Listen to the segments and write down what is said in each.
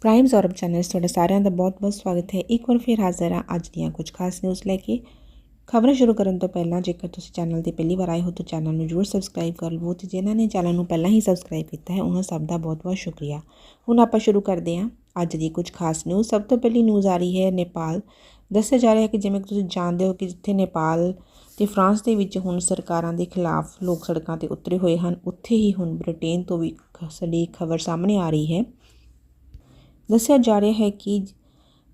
Prime ਜ਼ੌਰਬ channel 'ਚ ਤੁਹਾਡਾ ਸਾਰਿਆਂ ਦਾ ਬਹੁਤ-ਬਹੁਤ ਸਵਾਗਤ ਹੈ। ਇੱਕ ਵਾਰ ਫਿਰ ਹਾਜ਼ਰ ਹਾਂ ਅੱਜ ਦੀਆਂ ਕੁਝ ਖਾਸ ਨਿਊਜ਼ ਲੈ ਕੇ। ਖਬਰਾਂ ਸ਼ੁਰੂ ਕਰਨ ਤੋਂ ਪਹਿਲਾਂ ਜੇਕਰ ਤੁਸੀਂ ਚੈਨਲ ਤੇ ਪਹਿਲੀ ਵਾਰ ਆਏ ਹੋ ਤਾਂ ਚੈਨਲ ਨੂੰ ਜ਼ਰੂਰ ਸਬਸਕ੍ਰਾਈਬ ਕਰ ਲਵੋ ਤੇ ਜਿਨ੍ਹਾਂ ਨੇ ਚੈਨਲ ਨੂੰ ਪਹਿਲਾਂ ਹੀ ਸਬਸਕ੍ਰਾਈਬ ਕੀਤਾ ਹੈ, ਉਹਨਾਂ ਸਭ ਦਾ ਬਹੁਤ-ਬਹੁਤ ਸ਼ੁਕਰੀਆ। ਹੁਣ ਆਪਾਂ ਸ਼ੁਰੂ ਕਰਦੇ ਹਾਂ। ਅੱਜ ਦੀ ਕੁਝ ਖਾਸ ਨਿਊਜ਼ ਸਭ ਤੋਂ ਪਹਿਲੀ ਨਿਊਜ਼ ਆ ਰਹੀ ਹੈ ਨੇਪਾਲ। ਦੱਸਿਆ ਜਾ ਰਿਹਾ ਹੈ ਕਿ ਜਿਵੇਂ ਕਿ ਤੁਸੀਂ ਜਾਣਦੇ ਹੋ ਕਿ ਜਿੱਥੇ ਨੇਪਾਲ ਤੇ ਫਰਾਂਸ ਦੇ ਵਿੱਚ ਹੁਣ ਸਰਕਾਰਾਂ ਦੇ ਖਿਲਾਫ ਲੋਕ ਸੜਕਾਂ ਤੇ ਉਤਰੇ ਹੋਏ ਹਨ, ਉੱਥੇ ਹੀ ਹੁਣ ਬ੍ਰਿਟੇਨ ਤੋਂ ਵੀ ਸਾਡੀ ਖਬਰ ਸਾਹਮਣੇ ਆ ਰਹੀ ਹੈ। ਦੱਸਿਆ ਜਾ ਰਿਹਾ ਹੈ ਕਿ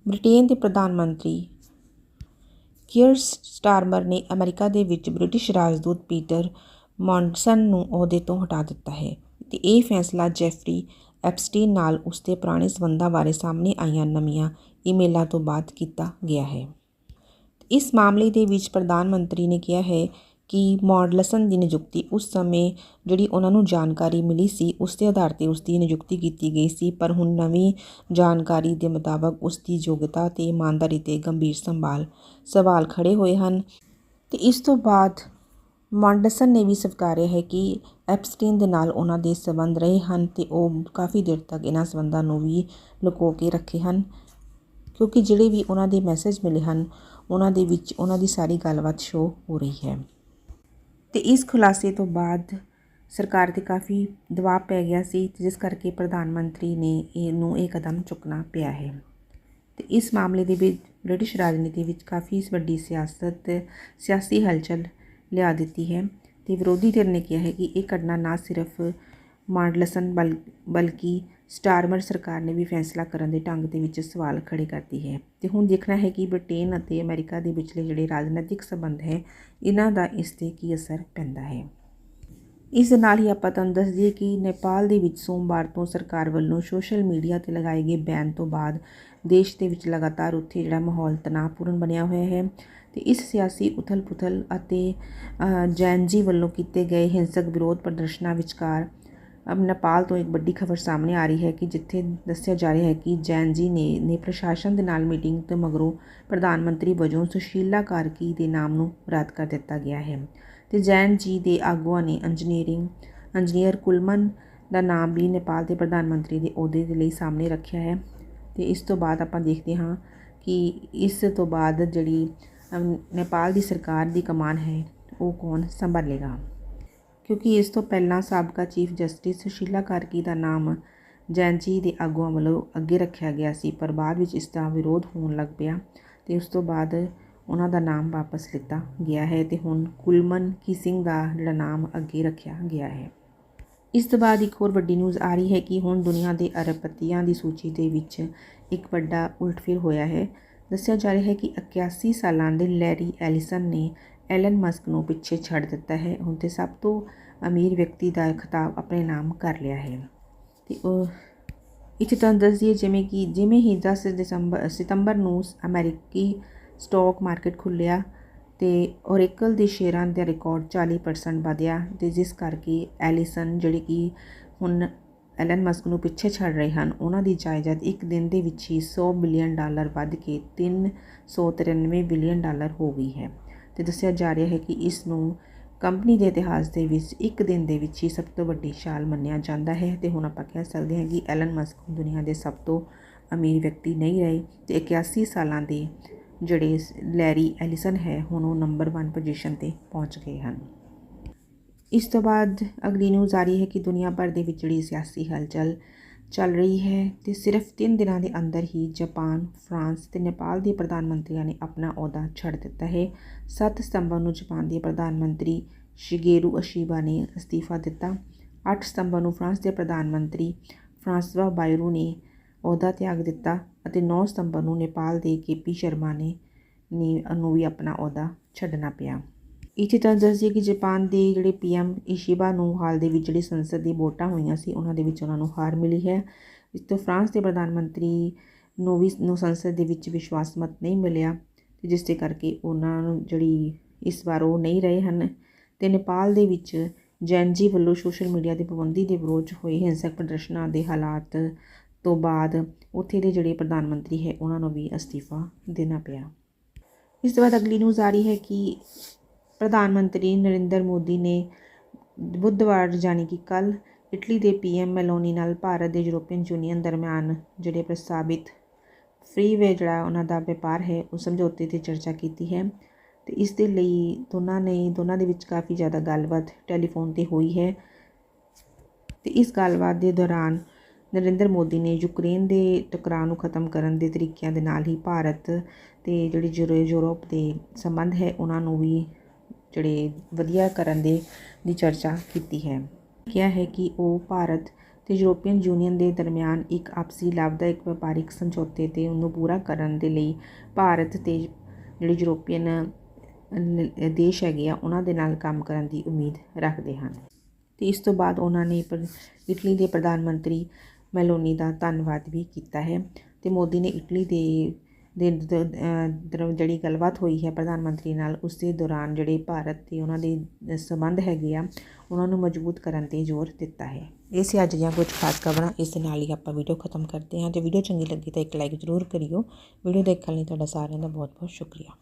ਬ੍ਰਿਟੇਨ ਦੇ ਪ੍ਰਧਾਨ ਮੰਤਰੀ ਕੀਅਰ ਸਟਾਰਮਰ ਨੇ ਅਮਰੀਕਾ ਦੇ ਵਿੱਚ ਬ੍ਰਿਟਿਸ਼ ਰਾਜਦੂਤ ਪੀਟਰ ਮੌਂਡਸਨ ਨੂੰ ਅਹੁਦੇ ਤੋਂ ਹਟਾ ਦਿੱਤਾ ਹੈ ਤੇ ਇਹ ਫੈਸਲਾ ਜੈਫਰੀ ਐਪਸਟੀਨ ਨਾਲ ਉਸਦੇ ਪੁਰਾਣੇ ਸਬੰਧਾਂ ਬਾਰੇ ਸਾਹਮਣੇ ਆਈਆਂ ਨਵੀਆਂ ਈਮੇਲਾਂ ਤੋਂ ਬਾਅਦ ਕੀਤਾ ਗਿਆ ਹੈ। ਇਸ ਮਾਮਲੇ ਦੇ ਵਿੱਚ ਪ੍ਰਧਾਨ ਮੰਤਰੀ ਨੇ ਕਿਹਾ ਹੈ ਕਿ ਮੌਡਲਸਨ ਦੀ ਨਿਯੁਕਤੀ ਉਸ ਸਮੇਂ ਜਿਹੜੀ ਉਹਨਾਂ ਨੂੰ ਜਾਣਕਾਰੀ ਮਿਲੀ ਸੀ, ਉਸ ਦੇ ਆਧਾਰ ਤੇ ਉਸ ਦੀ ਨਿਯੁਕਤੀ ਕੀਤੀ ਗਈ ਸੀ, ਪਰ ਹੁਣ ਨਵੀਂ ਜਾਣਕਾਰੀ ਦੇ ਮੁਤਾਬਕ ਉਸ ਦੀ ਯੋਗਤਾ ਤੇ ਇਮਾਨਦਾਰੀ ਤੇ ਗੰਭੀਰ ਸੰਭਾਲ ਸਵਾਲ ਖੜੇ ਹੋਏ ਹਨ। ਤੇ ਇਸ ਤੋਂ ਬਾਅਦ ਮੌਂਡਸਨ ਨੇ ਵੀ ਸਵੀਕਾਰਿਆ ਹੈ ਕਿ ਐਪਸਟੀਨ ਦੇ ਨਾਲ ਉਹਨਾਂ ਦੇ ਸਬੰਧ ਰਹੇ ਹਨ ਤੇ ਉਹ ਕਾਫੀ ਦੇਰ ਤੱਕ ਇਹਨਾਂ ਸਬੰਧਾਂ ਨੂੰ ਵੀ ਲੁਕੋ ਕੇ ਰੱਖੇ ਹਨ, ਕਿਉਂਕਿ ਜਿਹੜੇ ਵੀ ਉਹਨਾਂ ਦੇ ਮੈਸੇਜ ਮਿਲੇ ਹਨ, ਉਹਨਾਂ ਦੇ ਵਿੱਚ ਉਹਨਾਂ ਦੀ ਸਾਰੀ ਗੱਲਬਾਤ ਸ਼ੋ ਹੋ ਰਹੀ ਹੈ। ਤੇ ਇਸ ਖੁਲਾਸੇ ਤੋਂ ਬਾਅਦ ਸਰਕਾਰ ਤੇ ਕਾਫੀ ਦਬਾਅ ਪੈ ਗਿਆ ਸੀ ਜਿਸ ਕਰਕੇ ਪ੍ਰਧਾਨ ਮੰਤਰੀ ਨੇ ਇਹਨੂੰ ਇਹ ਕਦਮ ਚੁੱਕਣਾ ਪਿਆ ਹੈ। ਤੇ ਇਸ ਮਾਮਲੇ ਦੇ ਵਿੱਚ ਬ੍ਰਿਟਿਸ਼ ਰਾਜਨੀਤੀ ਵਿੱਚ ਕਾਫੀ ਵੱਡੀ ਸਿਆਸਤ, ਸਿਆਸੀ ਹਲਚਲ ਲਿਆ ਦਿੱਤੀ ਹੈ ਤੇ ਵਿਰੋਧੀ ਧਿਰ ਨੇ ਕਿਹਾ ਹੈ ਕਿ ਇਹ ਘਟਨਾ ਨਾ ਸਿਰਫ ਮਾਡਲਸਨ ਬਲ, ਬਲਕਿ ਸਟਾਰਮਰ ਸਰਕਾਰ ਨੇ ਵੀ ਫੈਸਲਾ ਕਰਨ ਦੇ ਢੰਗ ਦੇ ਵਿੱਚ ਸਵਾਲ ਖੜੇ ਕਰਦੀ ਹੈ। ਤੇ ਹੁਣ ਦੇਖਣਾ ਹੈ ਕਿ ਬ੍ਰਿਟੇਨ ਅਤੇ ਅਮਰੀਕਾ ਦੇ ਵਿਚਲੇ ਜਿਹੜੇ ਰਾਜਨੀਤਿਕ ਸੰਬੰਧ ਹੈ, ਇਹਨਾਂ ਦਾ ਇਸ ਤੇ ਕੀ ਅਸਰ ਪੈਂਦਾ ਹੈ? ਇਸ ਦੇ ਨਾਲ ਹੀ ਆਪਾਂ ਤੁਹਾਨੂੰ ਦੱਸ ਦਈਏ ਕਿ ਨੇਪਾਲ ਦੇ ਵਿੱਚ ਸੋਮਵਾਰ ਤੋਂ ਸਰਕਾਰ ਵੱਲੋਂ ਸੋਸ਼ਲ ਮੀਡੀਆ ਤੇ ਲਗਾਏ ਗਏ ਬੈਨ ਤੋਂ ਬਾਅਦ ਦੇਸ਼ ਦੇ ਵਿੱਚ ਲਗਾਤਾਰ ਉੱਥੇ ਜਿਹੜਾ ਮਾਹੌਲ ਤਣਾਅਪੂਰਨ ਬਣਿਆ ਹੋਇਆ ਹੈ ਤੇ ਇਸ ਸਿਆਸੀ ਉਥਲ-ਪੁਥਲ ਅਤੇ ਜੈਨਜੀ ਵੱਲੋਂ ਕੀਤੇ ਗਏ ਹਿੰਸਕ ਵਿਰੋਧ ਪ੍ਰਦਰਸ਼ਨਾਂ ਵਿਚਕਾਰ ਅਬ ਨੇਪਾਲ ਤੋਂ ਇੱਕ ਵੱਡੀ ਖਬਰ ਸਾਹਮਣੇ ਆ ਰਹੀ ਹੈ ਕਿ ਜਿੱਥੇ ਦੱਸਿਆ ਜਾ ਰਿਹਾ ਹੈ ਕਿ ਜੈਨ ਜੀ ਨੇ ਨੇ ਪ੍ਰਸ਼ਾਸਨ ਦੇ ਨਾਲ ਮੀਟਿੰਗ ਤੋਂ ਮਗਰੋਂ ਪ੍ਰਧਾਨ ਮੰਤਰੀ ਵਜੋਂ ਸੁਸ਼ੀਲਾ ਕਾਰਕੀ ਦੇ ਨਾਮ ਨੂੰ ਰੱਦ ਕਰ ਦਿੱਤਾ ਗਿਆ ਹੈ ਤੇ ਜੈਨ ਜੀ ਦੇ ਆਗੂਆਂ ਨੇ ਇੰਜੀਨੀਅਰਿੰਗ ਇੰਜੀਨੀਅਰ ਕੁਲਮਨ ਦਾ ਨਾਮ ਵੀ ਨੇਪਾਲ ਦੇ ਪ੍ਰਧਾਨ ਮੰਤਰੀ ਦੇ ਅਹੁਦੇ ਦੇ ਲਈ ਸਾਹਮਣੇ ਰੱਖਿਆ ਹੈ ਤੇ ਇਸ ਤੋਂ ਬਾਅਦ ਆਪਾਂ ਦੇਖਦੇ ਹਾਂ ਕਿ ਇਸ ਤੋਂ ਬਾਅਦ ਜਿਹੜੀ ਨੇਪਾਲ ਦੀ ਸਰਕਾਰ ਦੀ ਕਮਾਨ ਹੈ ਉਹ ਕੌਣ ਸੰਭਾਲੇਗਾ ਕਿਉਂਕਿ ਇਸ ਤੋਂ ਪਹਿਲਾਂ ਸਾਬਕਾ ਚੀਫ ਜਸਟਿਸ ਸੁਸ਼ੀਲਾ ਕਾਰਕੀ ਦਾ ਨਾਮ ਜੈਨਜੀ ਦੇ ਆਗੂਆਂ ਵੱਲੋਂ ਅੱਗੇ ਰੱਖਿਆ ਗਿਆ ਸੀ, ਪਰ ਬਾਅਦ ਵਿੱਚ ਇਸ ਦਾ ਵਿਰੋਧ ਹੋਣ ਲੱਗ ਪਿਆ ਤੇ ਉਸ ਤੋਂ ਬਾਅਦ ਉਹਨਾਂ ਦਾ ਨਾਮ ਵਾਪਸ ਲਿੱਤਾ ਗਿਆ ਹੈ ਤੇ ਹੁਣ ਕੁਲਮਨ ਕੀ ਸਿੰਘ ਦਾ ਜਿਹੜਾ ਨਾਮ ਅੱਗੇ ਰੱਖਿਆ ਗਿਆ ਹੈ। ਇਸ ਤੋਂ ਬਾਅਦ ਇੱਕ ਹੋਰ ਵੱਡੀ ਨਿਊਜ਼ ਆ ਰਹੀ ਹੈ ਕਿ ਹੁਣ ਦੁਨੀਆ ਦੇ ਅਰਬਪਤੀਆਂ ਦੀ ਸੂਚੀ ਦੇ ਵਿੱਚ ਇੱਕ ਵੱਡਾ ਉਲਟਫੇਰ ਹੋਇਆ ਹੈ। ਦੱਸਿਆ ਜਾ ਰਿਹਾ ਹੈ ਕਿ 81 ਸਾਲਾਂ ਦੇ ਲੈਰੀ ਐਲਿਸਨ ਨੇ ਐਲਨ ਮਸਕ ਨੂੰ ਪਿੱਛੇ ਛੱਡ ਦਿੱਤਾ ਹੈ। ਹੁਣ ਤੇ ਸਭ ਤੋਂ ਅਮੀਰ ਵਿਅਕਤੀ ਦਾ ਖਿਤਾਬ ਆਪਣੇ ਨਾਮ ਕਰ ਲਿਆ ਹੈ। ਤੇ ਉਹ ਇੱਥੇ ਤੁਹਾਨੂੰ ਦੱਸ ਦਈਏ ਜਿਵੇਂ ਕਿ ਜਿਵੇਂ ਹੀ 10 ਦਸੰਬਰ, ਸਤੰਬਰ ਨੂੰ ਅਮਰੀਕੀ ਸਟਾਕ ਮਾਰਕੀਟ ਖੁੱਲਿਆ ਤੇ ਓਰੇਕਲ ਦੇ ਸ਼ੇਅਰਾਂ ਦਾ ਰਿਕਾਰਡ 40% ਵਧਿਆ ਤੇ ਜਿਸ ਕਰਕੇ ਐਲੀਸਨ ਜਿਹੜੀ ਕਿ ਹੁਣ ਐਲਨ ਮਸਕ ਨੂੰ ਪਿੱਛੇ ਛੱਡ ਰਹੇ ਹਨ, ਉਹਨਾਂ ਦੀ ਜਾਇਦਾਦ ਇੱਕ ਦਿਨ ਦੇ ਵਿੱਚ ਹੀ 100 ਬਿਲੀਅਨ ਡਾਲਰ ਵੱਧ ਕੇ 393 ਬਿਲੀਅਨ ਡਾਲਰ ਹੋ ਗਈ ਹੈ। ਤੇ ਦੱਸਿਆ ਜਾ ਰਿਹਾ ਹੈ ਕਿ ਇਸ ਨੂੰ ਕੰਪਨੀ ਦੇ ਇਤਿਹਾਸ ਦੇ ਵਿੱਚ ਇੱਕ ਦਿਨ ਦੇ ਵਿੱਚ ਹੀ ਸਭ ਤੋਂ ਵੱਡੀ ਛਾਲ ਮੰਨਿਆ ਜਾਂਦਾ ਹੈ ਤੇ ਹੁਣ ਆਪਾਂ ਕਹਿ ਸਕਦੇ ਹਾਂ ਕਿ ਐਲਨ ਮਸਕ ਦੁਨੀਆ ਦੇ ਸਭ ਤੋਂ ਅਮੀਰ ਵਿਅਕਤੀ ਨਹੀਂ ਰਹੇ ਤੇ 81 ਸਾਲਾਂ ਦੇ ਜਿਹੜੇ ਲੈਰੀ ਐਲਿਸਨ ਹੈ, ਹੁਣ ਉਹ ਨੰਬਰ 1 ਪੋਜੀਸ਼ਨ ਤੇ ਪਹੁੰਚ ਗਏ ਹਨ। ਇਸ ਤੋਂ ਬਾਅਦ ਅਗਲੀ ਨਿਊਜ਼ ਆ ਰਹੀ ਹੈ ਕਿ ਦੁਨੀਆ ਭਰ ਦੇ ਵਿੱਚ ਜਿਹੜੀ ਸਿਆਸੀ ਹਲਚਲ ਚੱਲ ਰਹੀ ਹੈ ਤੇ ਸਿਰਫ 3 ਦਿਨਾਂ ਦੇ ਅੰਦਰ ਹੀ ਜਾਪਾਨ, ਫਰਾਂਸ ਤੇ ਨੇਪਾਲ ਦੇ ਪ੍ਰਧਾਨ ਮੰਤਰੀਆਂ ਨੇ ਆਪਣਾ ਅਹੁਦਾ ਛੱਡ ਦਿੱਤਾ ਹੈ। 7 ਸਤੰਬਰ ਨੂੰ ਜਾਪਾਨ ਦੇ ਪ੍ਰਧਾਨ ਮੰਤਰੀ ਸ਼ਿਗੇਰੂ ਅਸ਼ੀਬਾ ਨੇ ਅਸਤੀਫਾ ਦਿੱਤਾ। 8 ਸਤੰਬਰ ਨੂੰ ਫਰਾਂਸ ਦੇ ਪ੍ਰਧਾਨ ਮੰਤਰੀ ਫਰਾਂਸਵਾ ਬਾਇਰੂ ਨੇ ਅਹੁਦਾ ਤਿਆਗ ਦਿੱਤਾ ਅਤੇ 9 ਸਤੰਬਰ ਨੂੰ ਨੇਪਾਲ ਦੇ ਕੇਪੀ ਸ਼ਰਮਾ ਨੇ ਨੇ ਨੂੰ ਵੀ ਆਪਣਾ ਅਹੁਦਾ ਛੱਡਣਾ ਪਿਆ। ਇੱਥੇ ਤਾਂ ਦੱਸਦੀ ਕਿ ਜਾਪਾਨ ਦੇ ਜਿਹੜੇ ਪੀਐਮ ਇਸ਼ੀਬਾ ਨੂੰ ਹਾਲ ਦੇ ਵਿੱਚ ਜਿਹੜੀ ਸੰਸਦ ਦੀ ਵੋਟਾਂ ਹੋਈਆਂ ਸੀ, ਉਹਨਾਂ ਦੇ ਵਿੱਚ ਉਹਨਾਂ ਨੂੰ ਹਾਰ ਮਿਲੀ ਹੈ। ਇਸ ਤੋਂ ਫਰਾਂਸ ਦੇ ਪ੍ਰਧਾਨ ਮੰਤਰੀ ਨੂੰ ਵੀ, ਨੂੰ ਸੰਸਦ ਦੇ ਵਿੱਚ ਵਿਸ਼ਵਾਸ ਮਤ ਨਹੀਂ ਮਿਲਿਆ, ਤੇ ਜਿਸ ਦੇ ਕਰਕੇ ਉਹਨਾਂ ਨੂੰ ਜਿਹੜੀ ਇਸ ਵਾਰ ਉਹ ਨਹੀਂ ਰਹੇ ਹਨ। ਤੇ ਨੇਪਾਲ ਦੇ ਵਿੱਚ ਜੈਨਜੀ ਵੱਲੋਂ ਸੋਸ਼ਲ ਮੀਡੀਆ ਦੀ ਪਾਬੰਦੀ ਦੇ ਵਿਰੋਧ ਹੋਏ ਹਿੰਸਕ ਪ੍ਰਦਰਸ਼ਨਾਂ ਦੇ ਹਾਲਾਤ ਤੋਂ ਬਾਅਦ ਉੱਥੇ ਦੇ ਜਿਹੜੇ ਪ੍ਰਧਾਨ ਮੰਤਰੀ ਹੈ, ਉਹਨਾਂ ਨੂੰ ਵੀ ਅਸਤੀਫਾ ਦੇਣਾ ਪਿਆ। ਇਸ ਤੋਂ ਬਾਅਦ ਅਗਲੀ ਨਿਊਜ਼ ਆ ਰਹੀ ਹੈ ਕਿ ਪ੍ਰਧਾਨ ਮੰਤਰੀ ਨਰਿੰਦਰ ਮੋਦੀ ਨੇ ਬੁੱਧਵਾਰ ਜਾਨੀ ਕਿ ਕੱਲ ਇਟਲੀ ਦੇ ਪੀਐਮ ਮੈਲੋਨੀ ਨਾਲ ਭਾਰਤ ਦੇ ਯੂਰੋਪੀਅਨ ਯੂਨੀਅਨ ਦਰਮਿਆਨ ਜਿਹੜੇ ਪ੍ਰਸਤਾਵਿਤ ਫ੍ਰੀ ਵੇ ਜਿਹੜਾ ਉਹਨਾਂ ਦਾ ਵਪਾਰ ਹੈ, ਉਹ ਸਮਝੌਤੇ 'ਤੇ ਚਰਚਾ ਕੀਤੀ ਹੈ ਤੇ ਇਸ ਦੇ ਲਈ ਦੋਨਾਂ ਨੇ, ਦੋਨਾਂ ਦੇ ਵਿੱਚ ਕਾਫੀ ਜ਼ਿਆਦਾ ਗੱਲਬਾਤ ਟੈਲੀਫੋਨ 'ਤੇ ਹੋਈ ਹੈ ਤੇ ਇਸ ਗੱਲਬਾਤ ਦੇ ਦੌਰਾਨ ਨਰਿੰਦਰ ਮੋਦੀ ਨੇ ਯੂਕਰੇਨ ਦੇ ਟਕਰਾਅ ਨੂੰ ਖਤਮ ਕਰਨ ਦੇ ਤਰੀਕਿਆਂ ਦੇ ਨਾਲ ਹੀ ਭਾਰਤ ਤੇ ਜਿਹੜੀ ਯੂਰੋ, ਯੂਰਪ ਦੇ ਸੰਬੰਧ ਹੈ, ਉਹਨਾਂ ਨੂੰ ਵੀ ਜਿਹੜੇ ਵਧੀਆ ਕਰਨ ਦੇ, ਦੀ ਚਰਚਾ ਕੀਤੀ ਹੈ। ਕਿਹਾ ਹੈ ਕਿ ਉਹ ਭਾਰਤ ਤੇ ਯੂਰੋਪੀਅਨ ਯੂਨੀਅਨ ਦੇ ਦਰਮਿਆਨ ਇੱਕ ਆਪਸੀ ਲਾਭਦਾਇਕ ਵਪਾਰਿਕ ਸਮਝੌਤੇ ਤੇ ਉਹਨੂੰ ਪੂਰਾ ਕਰਨ ਦੇ ਲਈ ਭਾਰਤ ਤੇ ਜਿਹੜੇ ਯੂਰੋਪੀਅਨ ਦੇਸ਼ ਹੈਗੇ ਆ, ਉਹਨਾਂ ਦੇ ਨਾਲ ਕੰਮ ਕਰਨ ਦੀ ਉਮੀਦ ਰੱਖਦੇ ਹਨ। ਤੇ ਇਸ ਤੋਂ ਬਾਅਦ ਉਹਨਾਂ ਨੇ ਪਰ- ਇਟਲੀ ਦੇ ਪ੍ਰਧਾਨ ਮੰਤਰੀ ਮੈਲੋਨੀ ਦਾ ਧੰਨਵਾਦ ਵੀ ਕੀਤਾ ਹੈ ਤੇ ਮੋਦੀ ਨੇ ਇਟਲੀ ਦੇ ਦੇ ਜਿਹੜੀ ਗੱਲਬਾਤ ਹੋਈ ਹੈ ਪ੍ਰਧਾਨ ਮੰਤਰੀ ਨਾਲ ਉਸ ਦੇ ਦੌਰਾਨ ਜਿਹੜੇ ਭਾਰਤ ਤੇ ਉਹਨਾਂ ਦੇ ਸੰਬੰਧ ਹੈਗੇ ਆ, ਉਹਨਾਂ ਨੂੰ ਮਜ਼ਬੂਤ ਕਰਨ ਤੇ ਜ਼ੋਰ ਦਿੱਤਾ ਹੈ। ਇਹ ਸੀ ਅੱਜ ਦੀਆਂ ਕੁਝ ਖਾਸ ਖਬਰਾਂ। ਇਸ ਦੇ ਨਾਲ ਹੀ ਆਪਾਂ ਵੀਡੀਓ ਖਤਮ ਕਰਦੇ ਹਾਂ। ਜੇ ਵੀਡੀਓ ਚੰਗੀ ਲੱਗੀ ਤਾਂ ਇੱਕ ਲਾਈਕ ਜ਼ਰੂਰ ਕਰਿਓ। ਵੀਡੀਓ ਦੇਖਣ ਲਈ ਤੁਹਾਡਾ ਸਾਰਿਆਂ ਦਾ ਬਹੁਤ ਬਹੁਤ ਸ਼ੁਕਰੀਆ।